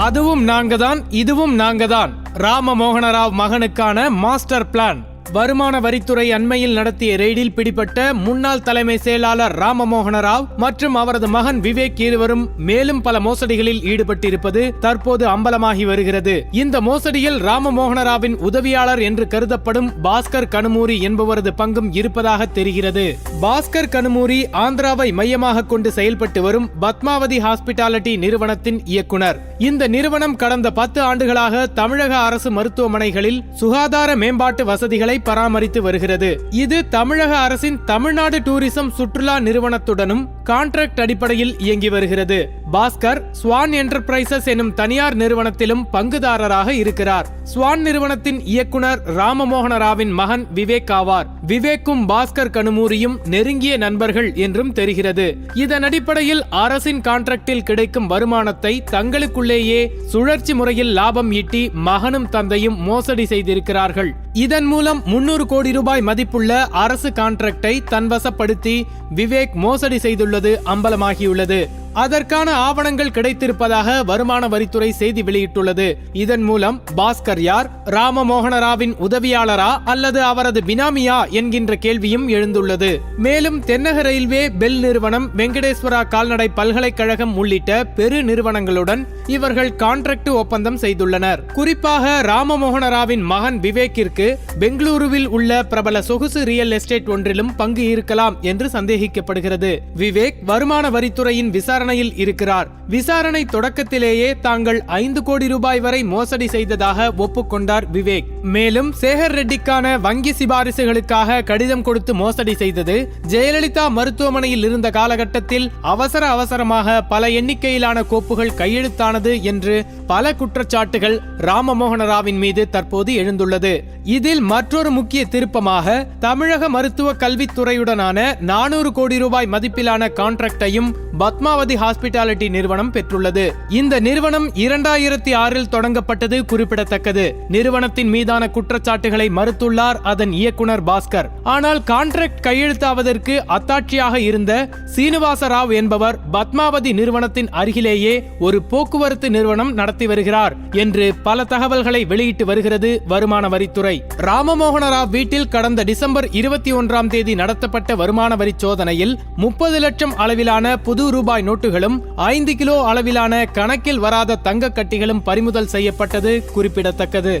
அதுவும் நாங்கதான் இதுவும் நாங்கதான் ராம மோகனராவ் மகனுக்கான மாஸ்டர் பிளான். வருமான வரித்துறை அண்மையில் நடத்திய ரெய்டில் பிடிபட்ட முன்னாள் தலைமை செயலாளர் ராமமோகன ராவ் மற்றும் அவரது மகன் விவேக் இருவரும் மேலும் பல மோசடிகளில் ஈடுபட்டிருப்பது தற்போது அம்பலமாகி வருகிறது. இந்த மோசடியில் ராமமோகன ராவின் உதவியாளர் என்று கருதப்படும் பாஸ்கர் கனுமூரி என்பவரது பங்கும் இருப்பதாக தெரிகிறது. பாஸ்கர் கனுமூரி ஆந்திராவை மையமாக கொண்டு செயல்பட்டு வரும் பத்மாவதி ஹாஸ்பிட்டாலிட்டி நிறுவனத்தின் இயக்குனர். இந்த நிறுவனம் கடந்த பத்து ஆண்டுகளாக தமிழக அரசு மருத்துவமனைகளில் சுகாதார மேம்பாட்டு வசதிகளை பராமரித்து வருகிறது. இது தமிழக அரசின் தமிழ்நாடு டூரிசம் சுற்றுலா நிறுவனத்துடனும் கான்ட்ராக்ட் அடிப்படையில் இயங்கி வருகிறது. பாஸ்கர் ஸ்வான் என்டர்பிரைசஸ் எனும் தனியார் நிறுவனத்திலும் பங்குதாரராக இருக்கிறார். ஸ்வான் நிறுவனத்தின் இயக்குனர் ராமமோகன ராவின் மகன் விவேக் ஆவார். விவேக்கும் பாஸ்கர் கனுமூரியும் நெருங்கிய நண்பர்கள் என்றும் தெரிகிறது. இதன் அடிப்படையில் அரசின் கான்ட்ராக்டில் கிடைக்கும் வருமானத்தை தங்களுக்குள்ளேயே சுழற்சி முறையில் லாபம் ஈட்டி மகனும் தந்தையும் மோசடி செய்திருக்கிறார்கள். இதன் மூலம் முன்னூறு கோடி ரூபாய் மதிப்புள்ள அரசு கான்ட்ராக்டை தன்வசப்படுத்தி விவேக் மோசடி செய்துள்ளது அம்பலமாகியுள்ளது. அதற்கான ஆவணங்கள் கிடைத்திருப்பதாக வருமான வரித்துறை செய்தி வெளியிட்டுள்ளது. இதன் மூலம் பாஸ்கர் யார் ராமமோகனராவின் உதவியாளரா அல்லது அவரது பினாமியா என்கின்ற கேள்வியும் எழுந்துள்ளது. மேலும் தென்னக ரயில்வே பெல் நிறுவனம் வெங்கடேஸ்வரா கால்நடை பல்கலைக்கழகம் உள்ளிட்ட பெரு நிறுவனங்களுடன் இவர்கள் கான்ட்ராக்ட் ஒப்பந்தம் செய்துள்ளனர். குறிப்பாக ராமமோகனராவின் மகன் விவேக்கிற்கு பெங்களூருவில் உள்ள பிரபல சொகுசு ரியல் எஸ்டேட் ஒன்றிலும் பங்கு இருக்கலாம் என்று சந்தேகிக்கப்படுகிறது. விவேக் வருமான வரித்துறையின் விசாரணையில் இருக்கிறார். விசாரணை தொடக்கத்திலேயே தாங்கள் ஐந்து கோடி ரூபாய் வரை மோசடி செய்ததாக ஒப்புக்கொண்டார் விவேக். மேலும் சேகர் ரெட்டிக்கான வங்கி சிபாரிசுகளுக்காக கடிதம் கொடுத்து மோசடி செய்தது ஜெயலலிதா மருத்துவமனையில் இருந்த காலகட்டத்தில் அவசர அவசரமாக பல எண்ணிக்கையிலான கோப்புகள் கையெழுத்தானது என்று பல குற்றச்சாட்டுகள் ராமமோகன ராவின் மீது தற்போது எழுந்துள்ளது. இதில் மற்றொரு முக்கிய திருப்பமாக தமிழக மருத்துவ கல்வித்துறையுடனான நானூறு கோடி ரூபாய் மதிப்பிலான கான்ட்ராக்டையும் பத்மாவதி ஹாஸ்பிட்டாலிட்டி நிறுவனம் பெற்றுள்ளது. இந்த நிறுவனம் இரண்டாயிரத்தி ஆறில் தொடங்கப்பட்டது குறிப்பிடத்தக்கது. நிறுவனத்தின் மீதான குற்றச்சாட்டுகளை மறுத்துள்ளார் அதன் இயக்குனர் பாஸ்கர். ஆனால் கான்ட்ராக்ட் கையெழுத்தாவதற்கு அத்தாட்சியாக இருந்த சீனிவாச ராவ் என்பவர் பத்மாவதி நிறுவனத்தின் அருகிலேயே ஒரு போக்குவரத்து நிறுவனம் நடத்தி வருகிறார் என்று பல தகவல்களை வெளியிட்டு வருகிறது வருமான வரித்துறை. ராமமோகன ராவ் வீட்டில் கடந்த டிசம்பர் இருபத்தி ஒன்றாம் தேதி நடத்தப்பட்ட வருமான வரி சோதனையில் முப்பது லட்சம் அளவிலான புது ரூபாய் நோட்டுகளும் ஐந்து கிலோ அளவிலான கணக்கில் வராத தங்க கட்டிகளும் பறிமுதல் செய்யப்பட்டது குறிப்பிடத்தக்கது.